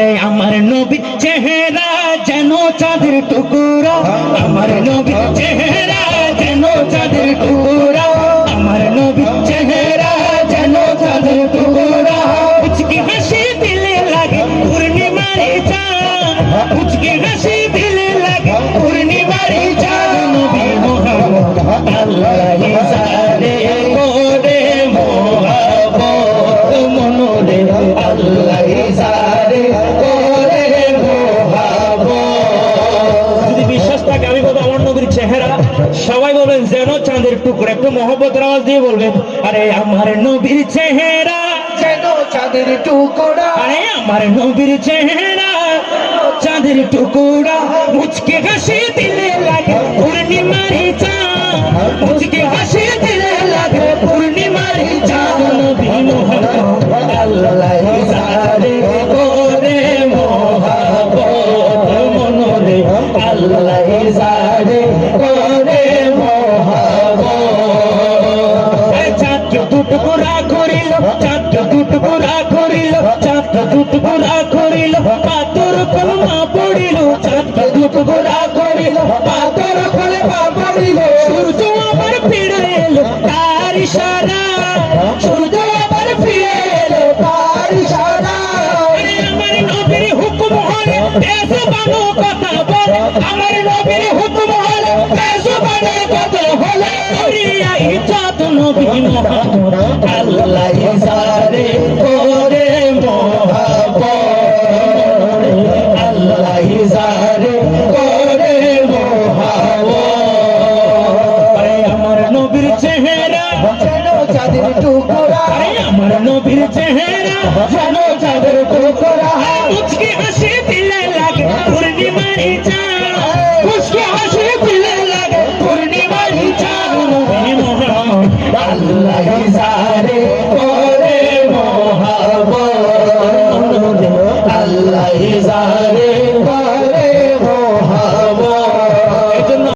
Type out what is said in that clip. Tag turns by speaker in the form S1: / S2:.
S1: আরে আমার নবী চেহারা যেন চাঁদের টুকুরা। নবীর চেহারা সবাই বলবেন যেন চাঁদের টুকরো একটু মহব্বত আওয়াজ দিয়ে বলবেন আরে আমার নবীর চেহারা
S2: যেন চাঁদের টুকরা
S1: আরে আমার নবীর চেহারা চাঁদের টুকুরা মুচকে দুটুকুরা করিল চাঁদকে দুটুকুরা করিল চাঁদকে দুটুকুরা করিল পাতর কলমা পড়িল চাঁদকে দুটুকুরা করিল পাতর কলমা পড়িল, সূর্য আমার পিড়ে এলো, তার ইশারা বেজবানো কথা বলে আমার নবীর হুকুম হলে বেজবানো কথা হলে করিয়া ইজাত নবী মোহাম্মদ আল্লাহ সারে করে মোহাম্মদ আল্লাহ সারে করে মোহাম্মদ আমার নবীর চেহারা
S2: যেন চাঁদের টুকরা।
S1: আমার নবীর চেহারা জানো চাঁদের টুকরা। মুচকি হাসি আল্লাহ